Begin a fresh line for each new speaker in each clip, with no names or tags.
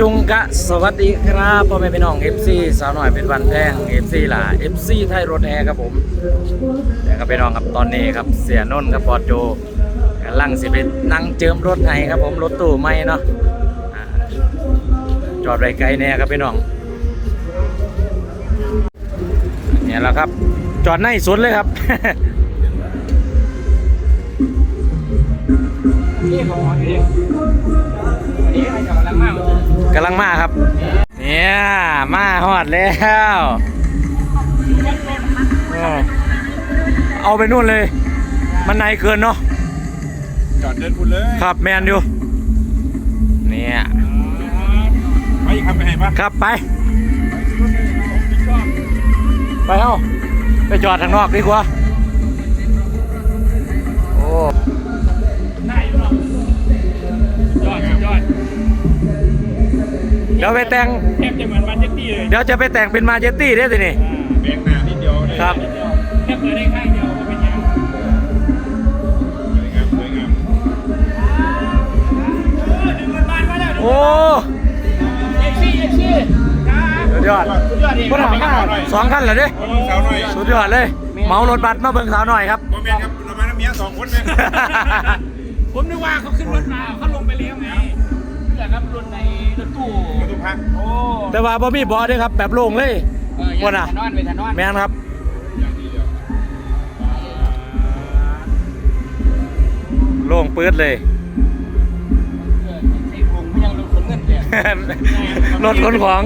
จุงกะสวัสดีครับพ่อแม่พี่น้อง FC สาวหน่อยเป็นวันแพง FC ล่ะ FC ไทยรถแฮครับผมเดี๋ยวครับพี่น้องครับตอนนี้ครับเสียนนท์ครับปอดโจกำลังสิไปนั่งเจิมรถให้ครับผมรถตู้ไม่เนาะจอดไว้ไกลแน่ครับพี่น้องเนี่ยแหละครับ จอดในสุดเลยครับ
นี่ของอันนี้อันนี้ให้กับกำลังมาก
กำลังมาครับ เนี่ยมาฮอดแล้วเออเอาไปนู่นเลย มันในเกินเนาะ
จอดเดินคุณเลย
ครับแมนอยู่เนี่ย
ไปอีกครับไปไหนปะ
ครับไป ไปเอ้าไปจอดทางนอกดีกว่า เดี๋ยวไปแต่ง
แทบจะเหมือนมันเจ็ตตี้เลย
เดี๋ยวจะไปแต่งเป็นมาเจตตี้ได้สินี่
เบรกหน้านิดเดียวเลย
ครับ
แค่เปิดได้ข้างเดียวก็เป็นยัง
สวยงามสวยงาม
ดึงเงินบ้านมาแล้ว
โอ้
เอ็กซี่เอ็กซี่ครับ
สุดยอด
สุดยอดดิ
พวกเรามาสองคันเหรอเด้
โอ้สาวหน่อย
สุดยอดเลยเหมารถบัสมาเบิ่งสาวหน่อยครับ
โมเมนต์ครับเรามาน้ำเมียสองคนเนี่ย
ผมนึกว่าเขาขึ้นรถมาเขาลงไปแล้วไงเพื่อนครับรถในรถตู้
มาดูพัก
โอ้
แต่ว่าบ่มีบอด้วยครับ แบบโล่งเลย
เออยังไปทานอนไปทานอน
แม่นครับ
อย่างดีเดียว
โล่งปื๊ดเลย
เออไอ้ผมไม่ยังรถขนเงินเนี่ย
รถขนของ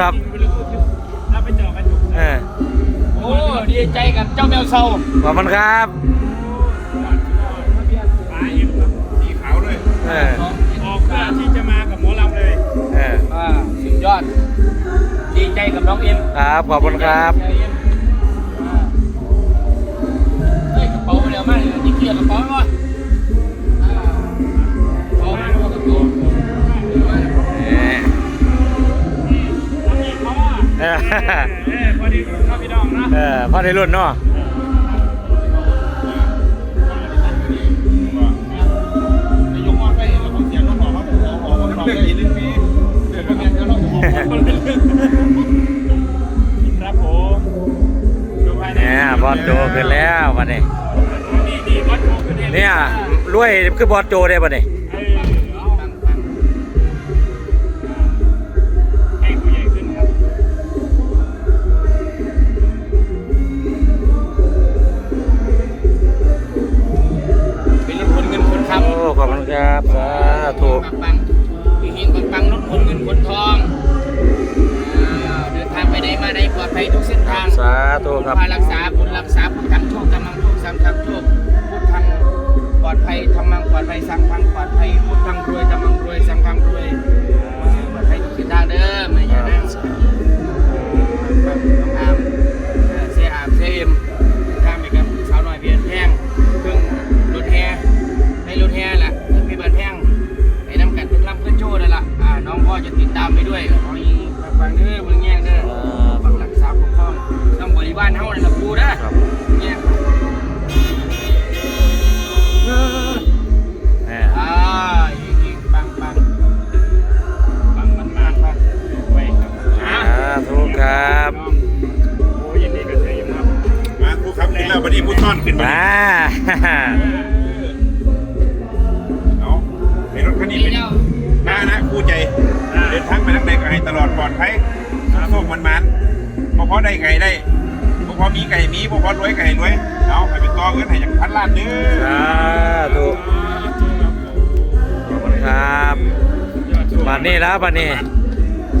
ครับ
เราไปจอดกันอยู่
เออ
โอ้ดีใจกับเจ้าแมวเซา
ขอบคุณครับ
สีขาวด้วย
เออ
ออ กเพื่อที่จะมากับหมอลำเลย
เออ
อ่าสุดยอด ดีใจกับน้องเอ็ม
ครับขอบคุณครับ
ดีใจกับอ่าเฮ้ยกระเป๋าไปแล้วมากเลยนี่เกียร์กระเป๋าไหมวะอ่ากระเป๋ามาแล้วกระเป๋า
เออ เออ
พอดีครับพี่น้องนะ
เออพ่อในรุ่นเนาะ
น เอง
เนี่ยรวยคือบอสโจได้ป่ะนี่
เออเอาปังปังให้ผู้ใหญ่ขึ้นครับเป็นรถขนเงินขนคำ
โอ้ขอบคุณครับสาธุ
ปังปังๆเฮงๆปังๆรถขนเงินขนทองอ่าเดินทางไปไหนมาไหนปลอดภัยทุกเส้นทาง
สาธุครับ
พารักษาบุญรักษาพุทธังโชคธรรมังโชคสามทางโชคพุทธังป ลอดภัยธรรมังปลอดภัยสังฆังปลอดภัยพุทธังรวยธรรมังรวยสังฆังรวยปลอดภัยทุกเส้นทางเด้อไม่อย่านั่งน้องอามเอ่อเสียอามเสียเอ็มข้ามไปกับสาวหน่อยเพียนแพงเครื่องรถแฮให้รถแฮแหละเครื่องพี่บันแพงไปนำกันเป็นลำขึ้นโชว์นั่นล่ะอ่าน้องพ่อจะติดตามไปด้วยขออีฟังเด้อมึงแย่งเด้อฝังรักษาปกครองต้องบริวารเฮานั่นล่ะปูนะครับ
อพอได้ไงได้พอพอมีไก่มีพอพอรวยไก่รวยเอาให้เป็นต่อเงินให้อย่างพันล้านเด้อ
สาธุขอบคุณครับบัดนี้แล้วบัดนี้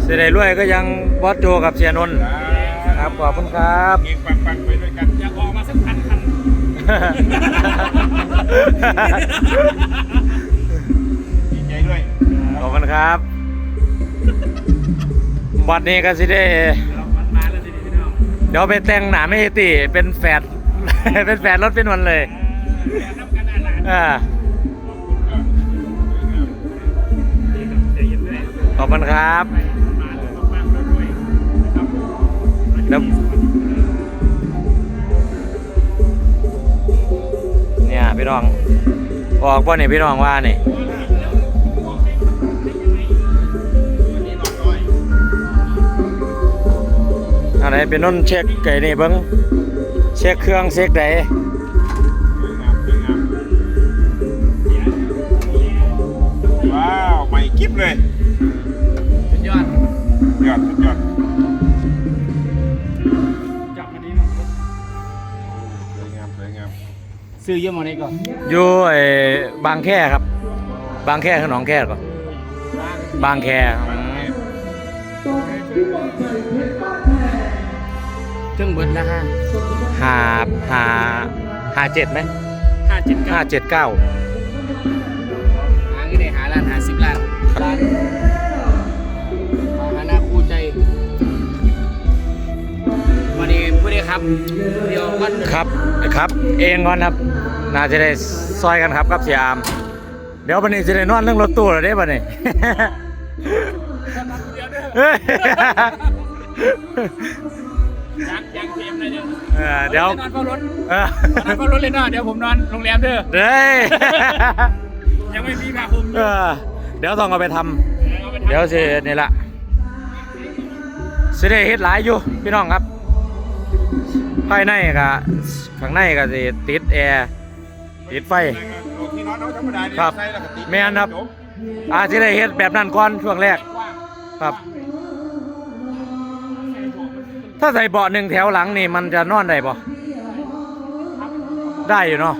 เสียดายรวยก็ยังบอสโจกับเสียนนท์ครับขอบคุณครับ
เงี้ยปังปังๆไปด้วยกัน
อยากออกมาสักพันคัน
ดีใจด้วย
ขอบคุณครับบัดนี้ก็สิได้ เดี๋ยวไปแต่งหนาไม่ตีเป็นแฝดเป็นแฝดรถเป็นวันเลย
อ่า
ขอบคุณครับ
เลยปังๆด้ว
เนี่ยพี่น้องออกป่ะเนี่ยพี่น้องว่านี่
นี่
อันไหนเป็นนนเช็คไก่นี่เบิ้งเช็คเครื่องเช็คได
สวยงามสวยงามว้าวใหม่กิ๊บเลย
สุดยอด
ยอดสุดยอด
จับมาดีมาก
สวยงามสวยงาม
ซื้อเยอะมาในก่อน
อยู่ไอ้บางแค่ครับ บางแค่คือหนองแค่ก่อนบางแค่อืม
ถึงเบิดละห้า
หาหาหาเจ็ดไหม
ห้าเจ็ดเก้า
ห้าเจ็ดเก้า
หาเงินได้หาล้านหาสิบล้านล้านหาหน้าคู่ใจวันนี้ผู้ใดครับเดี๋ยววัน
ครับครับ เองก่อนครับ น่าจะได้ซอยกันครับกับเสียอาม เดี๋ยววันนี้จะได้นอนเรื่องรถตู้แล้วเด้บันนี้เฮ้ย
ยังยังเกมเลยเนี่ย
เออเดี๋ยว น
อนเฝ้ารถ
เออน
อนเฝ้ารถเลยเนาะเดี๋ยวผมนอนโรงแรมเด้อ
เด้ย
ยังไม่มีผ้าห่มอ
เอยู่อเดี๋ยวต้องเอาไปทำ
เอาไป
เดี๋ยวสินี่ละสิได้เฮ็ดหลายอยู่พี่น้องครับ ภายในก็ข้างในก็สิติดแอร์ติดไฟ
โอเคน็อตเอาธรรมดาเนี่ย
ครับ
ใส่แล้วก็ติด
แม่นครับ
จ
อาสิได้เฮ็ดแบบนั้นก่อนช่วงแรกครับ ถ้าใส่เบาะหนึ่งแถวหลังนี่มันจะนอนได้ปะได้อยู่เนาะ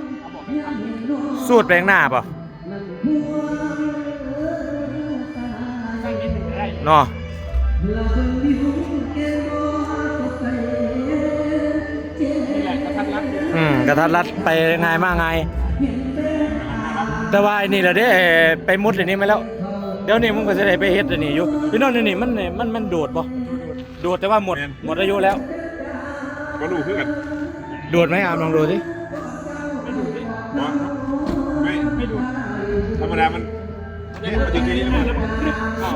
สูดไปข้างหน้าปะเนาะอืมกระทัดรัดไปไงมากไง แต่ว่าไอ้นี่แหละเด้ไปมุดอันนี้มาแล้ว เดี๋ยวนี้มึงก็จะได้ไปเฮ็ดอันนี้อยู่พี่น้องนี่นี่มันนี่มันมันโดดปะ ดดแต่ว่าหมดหมดอายุแล้ว
ก็รู้คือกัน
โดดไหมอามลองดูสิ
บอสไม่ไม่ดูธรรมดามันเนี่ยมันถึงแค่นี้แล้วมัน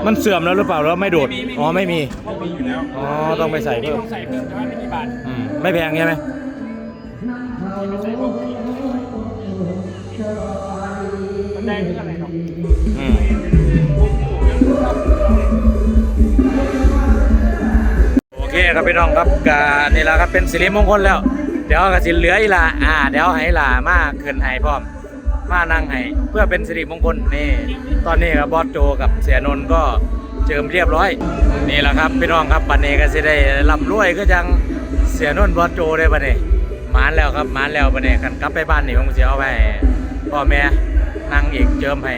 มันเสื่อมแล้วหรือเปล่าแล้วไม่โดดอ๋อไม่มี
มีอยู่แล้ว
อ๋อต้องไปใส่เพิ่ม
ใส่เพิ่มแต่ว่าไม่กี่บาท
อืมไม่แพงใช่ไหม
มันได้เท่าไหร่เนาะ
อืม โอเคครับพี่น้องครับกนี่แหละครับเป็นสิริมงคลแล้ว เดี๋ยวก็สิเหลืออีหละอ่า เดี๋ยวให้หลามาขึ้นให้พร้อมมานั่งให้เพื่อเป็นสิริมงคลนี่ ตอนนี้ครับบอสโจกับเสียนนท์ก็เจิมเรียบร้อย นี่แหละครับพี่น้องครับบันนี้ก็สิได้ร่ำรวยก็จังเสียนนท์บอสโจได้บันนี้หมานแล้วครับมานแล้วบันนี้กันกลับไปบ้านนี่ผมจะเอาไปพ่อแม่นั่งอีกเจิมให้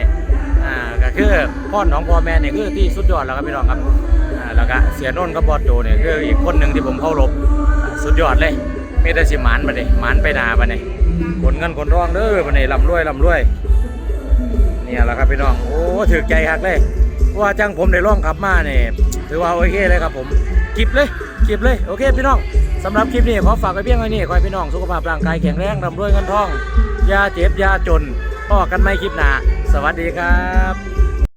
อ่าก็คือพ่อของพ่อแม่นี่คือที่สุดยอดแล้วครับพี่น้องครับ แล้วก็เสียนนท์กับบอสโจเนี่ยคืออีกคนหนึ่งที่ผมเคารพอ่าสุดยอดเลยมีแต่สิหมานบันนี้หมานไปหนาบันนี้ขนเงินขนทองเด้อบันนี้ร่ำรวยร่ำรวยเนี่ยแหละครับพี่น้องโอ้ถือใจหักเลยว่าจังผมได้ร่องขับมาเนี่ยถือว่าโอเคเลยครับผมกิบเลยกิบเลยโอเคพี่น้องสำหรับคลิปนี้ขอฝากไว้เพียงเท่านี้ขอให้พี่น้องสุขภาพร่างกายแข็งแรงร่ำรวยเงินทองยาเจ็บยาจนพ่อกันไม่คลิปหนาสวัสดีครับ